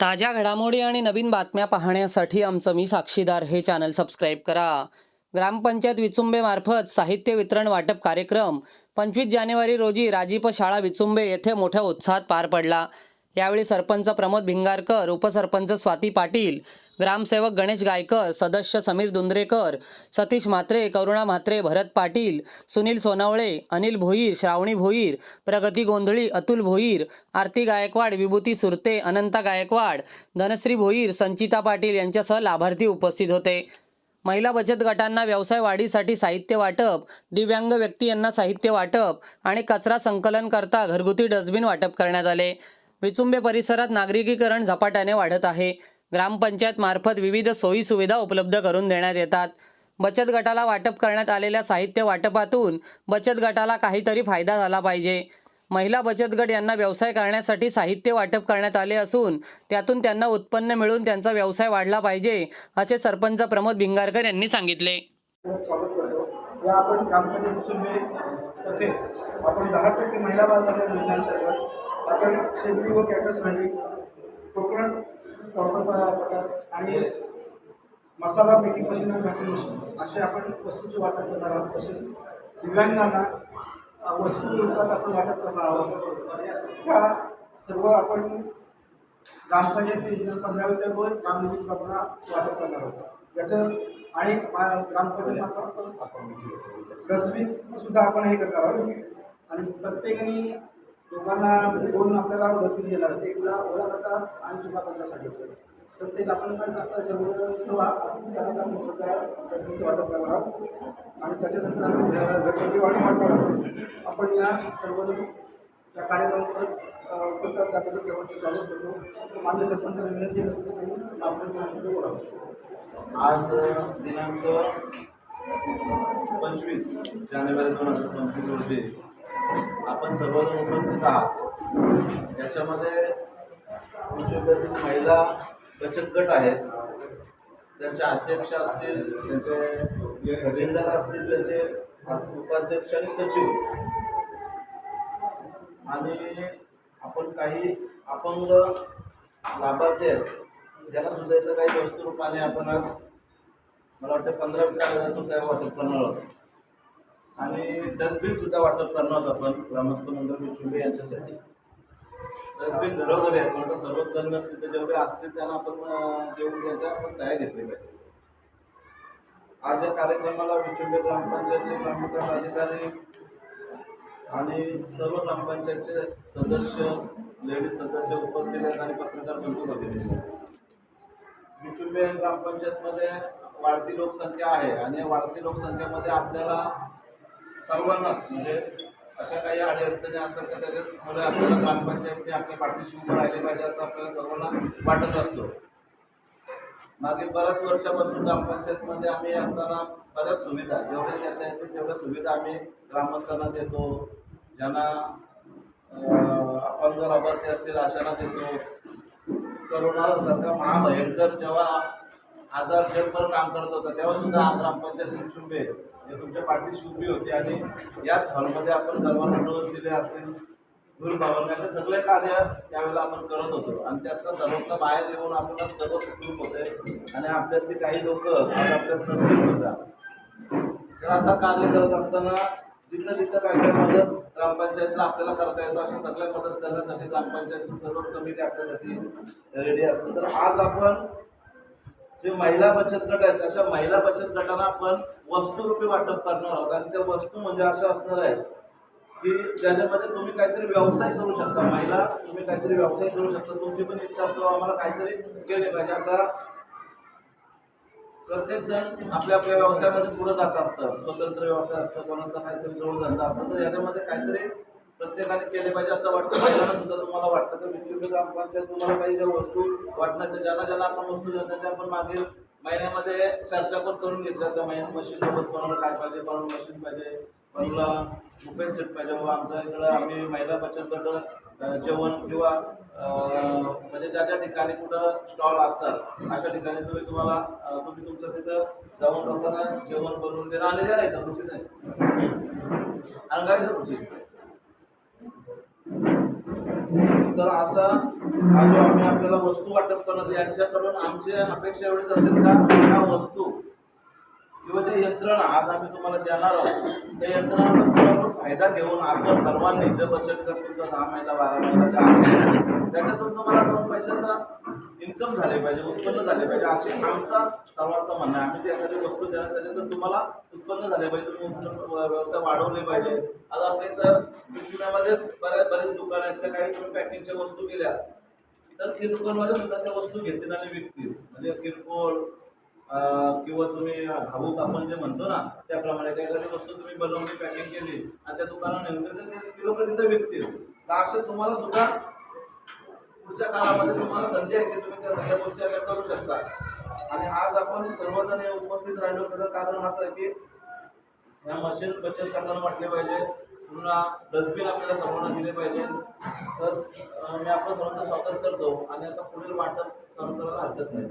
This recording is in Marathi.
ताज्या घडामोडी आणि नवीन बातम्या पाहण्यासाठी आमचं मी साक्षीदार. हे चॅनल सबस्क्राईब करा. ग्रामपंचायत विचुंबेमार्फत साहित्य वितरण वाटप कार्यक्रम. पंचवीस जानेवारी रोजी राजीप शाळा विचुंबे येथे मोठ्या उत्साहात पार पडला. यावेळी सरपंच प्रमोद भिंगारकर उपसरपंच स्वाती पाटील ग्रामसेवक गणेश गायकर सदस्य समीर दुंद्रेकर सतीश म्हात्रे करुणा म्हात्रे भरत पाटील सुनील सोनवळे अनिल भोईर श्रावणी भोईर प्रगती गोंधळी अतुल भोईर आरती गायकवाड विभूती सुरते अनंता गायकवाड धनश्री भोईर संचिता पाटील यांच्यासह लाभार्थी उपस्थित होते. महिला बचत गटांना व्यवसाय वाढीसाठी साहित्य वाटप दिव्यांग व्यक्ती यांना साहित्य वाटप आणि कचरा संकलन करता घरगुती डस्टबिन वाटप करण्यात आले. विचुंबे परिसरात नागरिकीकरण झपाट्याने वाढत आहे. ग्रामपंचायत मार्फत विविध सोयी सुविधा उपलब्ध करून देण्यात येतात. बचत गटाला वाटप करण्यात आलेल्या साहित्य वाटपातून बचत गटाला काहीतरी फायदा झाला पाहिजे. महिला बचत गट यांना व्यवसाय करण्यासाठी साहित्य वाटप करण्यात आले असून त्यातून त्यांना उत्पन्न मिळून त्यांचा व्यवसाय वाढला पाहिजे असे सरपंच प्रमोद भिंगारकर यांनी सांगितले. या आपण आपण दहा टक्के महिला योजनेअंतर्गत आपण शेती व कॅटर्स प्रकार आणि मसाला मेकिंग मशीन आणि पॅकिंग मशीन असे आपण वस्तूचे वाटप करणार आहोत. तसेच दिव्यांगांना वस्तू रूपात आपण वाटप करणार आहोत. या सर्व आपण ग्रामपंचायत योजना पंधराव्या वर ग्रामनिधी प्रकरणा वाटप करणार आहोत. याचं आणि ग्रामपंचायत डस्टबिन सुद्धा आपण हे करणार आहोत. आणि प्रत्येकाने दोघांना म्हणजे दोन आपल्याला डस्टबिन देणार आहेत. एक ओला ओला कचरा आणि सुका कचऱ्यासाठी ते आपण काय करता सर्व ठेवा असं त्याला आपण डस्टबिनचं वाटप करणार आहोत. आणि त्याच्यानंतर आम्ही घ- घरगुती वाटप करणार आहोत. आपण या सर्व या कार्यक्रमावर उपस्थित त्याबद्दल सर्वांचे स्वागत करतो. माझे सरपंच विनंती करतो त्यांनी आपण कोणाशी बोलावं आज दिनांक पंचवीस जानेवारी दोन हजार पंचवीस रोजी आपण सर्वजण उपस्थित आहात. याच्यामध्ये कुटुंबातील महिला बचत गट आहेत. त्यांचे अध्यक्ष असतील त्यांचे खजिनदार असतील त्यांचे उपाध्यक्ष आणि सचिव. आणि आपण काही अपंग लाभार्थी आहेत. ज्यांना सुद्धा इथं काही वस्तू रूपाने आपण आज मला वाटतं पंधरा हजाराचं काय वाटप करणार आहोत आणि डस्टबिन सुद्धा वाटप करणार आहोत आपण. ग्रामस्थ मंडळ मिचुंबे यांच्यासाठी. डस्टबिन घरोघर आहेत पण सर्वच जण नसते तर जेवढे असतील त्यांना आपण अं, जेवढे घ्यायच्या आपण सहाय्य घेतली पाहिजे. आज या कार्यक्रमाला विचुंबे ग्रामपंचायतचे ग्रामविकास अधिकारी आणि सर्व ग्रामपंचायतचे सदस्य लेडीज सदस्य उपस्थित आहेत आणि पत्रकार बंधू होते आहेत. विचुंबे ग्रामपंचायतमध्ये वाढती लोकसंख्या आहे आणि वाढती लोकसंख्येमध्ये आपल्याला सर्वांनाच म्हणजे अशा काही अडीअडचणी असतात तर त्याच्यामुळे आपल्याला ग्रामपंचायतने आपल्या पाठीशी उभं राहिले पाहिजे असं आपल्याला सर्वांना वाटत असतो. मागील बऱ्याच वर्षापासून ग्रामपंचायतमध्ये आम्ही असताना बऱ्याच सुविधा जेवढ्या त्याच्या येतील तेवढ्या सुविधा आम्ही ग्रामस्थांना देतो. ज्यांना अपंग लाभार्थी असतील अशांना देतो. करोनासारखा महाभयंकर जेव्हा आजार जगभर काम करत होता. तेव्हा सुद्धा हा ग्रामपंचायत चुंबे हे तुमच्या पाठीशी उभी होती आणि याच हॉलमध्ये आपण सर्वांना डोस दिले असतील. दूरभावना असे सगळे कार्य त्यावेळेला आपण करत होतो. आणि त्यातनं सर्वत्र बाहेर येऊन आपण सर्व सुखरूप होते. आणि आपल्यातले काही लोक आज आपल्यात नसतील सुद्धा. तर असा कार्य करत असताना जिथं जिथं काय मदत ग्रामपंचायतला आपल्याला करता येतो अशा सगळ्या मदत करण्यासाठी ग्रामपंचायतची सर्वच कमिटी आपल्यासाठी रेडी असते. तर आज आपण जे महिला बचत गट आहेत अशा महिला बचत गटांना आपण वस्तूरूपी वाटप करणार आहोत. आणि त्या वस्तू म्हणजे अशा असणार आहेत की ज्याच्यामध्ये तुम्ही काहीतरी व्यवसाय करू शकता. महिला तुम्ही काहीतरी व्यवसाय करू शकता. तुमची पण इच्छा असतो आम्हाला काहीतरी केले पाहिजे. आता प्रत्येक जण आपल्या आपल्या व्यवसायामध्ये पुढे जात असतं स्वतंत्र व्यवसाय असतं कोणाचा काहीतरी जात असतं. तर याच्यामध्ये काहीतरी प्रत्येकाने केले पाहिजे असं वाटतं महिलांना सुद्धा तुम्हाला वाटतं तर विचार ग्रामपंचायत तुम्हाला काही ज्या वस्तू वाटण्याच्या ज्यांना ज्यांना आपण वस्तू देतात त्या आपण मागील महिन्यामध्ये चर्चा पण करून घेतल्या त्या महिन्यात मशीन सोबत कोणाला काय पाहिजे कोणाला मशीन पाहिजे कोणाला रुपये सेट पाहिजे. बाबा आमच्या इकडं आम्ही महिला बचत गट जेवण किंवा म्हणजे ज्या ज्या ठिकाणी कुठं स्टॉल असतात अशा ठिकाणी तुम्ही तुम्हाला तुम्ही तुमचं तिथं जाऊन लोकांना जेवण करून देणं आलेले नाही तर कृषी नाही. अंगाई कृषी तर असा हा जो आम्ही आपल्याला वस्तू वाटप करत यांच्याकडून आमची अपेक्षा एवढीच असेल का? ह्या वस्तू किंवा जे यंत्रणा आज आम्ही तुम्हाला देणार आहोत त्या यंत्रणाचा फायदा घेऊन आपण सर्वांनी जे बचत करतो तर दहा महिना बारा महिना आहे त्याच्यातून तुम्हाला दोन पैशाचा इन्कम झाले पाहिजे उत्पन्न झाले पाहिजे असे आमचा सर्वांचा म्हणणं आहे. आम्ही जी एखादी वस्तू देणार त्याच्यातून तुम्हाला उत्पन्न झाले पाहिजे. तुम्ही व्यवसाय वाढवले पाहिजे. आज आपल्या इथं पुण्यामध्येच बऱ्याच बरेच दुकान आहेत त्या काही तुम्ही पॅकिंगच्या वस्तू केल्या तर ते दुकानमध्ये सुद्धा त्या वस्तू घेतील आणि विकतील. म्हणजे किरकोळ किंवा तुम्ही घाऊक आपण जे म्हणतो ना त्याप्रमाणे काही एखादी वस्तू तुम्ही बनवली पॅकिंग केली आणि त्या दुकानात नेमकं ते लोक तिथे विकतील. तर असे तुम्हाला सुद्धा पुढच्या काळामध्ये तुम्हाला संधी आहे की तुम्ही त्या गोष्टी अशा करू शकता. आणि आज आपण सर्वजण हे उपस्थित राहिलो त्याचं कारण असं आहे की या मशीन बचत करताना म्हटले पाहिजे. पुन्हा डस्टबिन आपल्याला सर्वांना दिले पाहिजे. तर मी आपलं सर्वांचं स्वागत करतो आणि आता पुढील वाटप चालू हरकत नाही.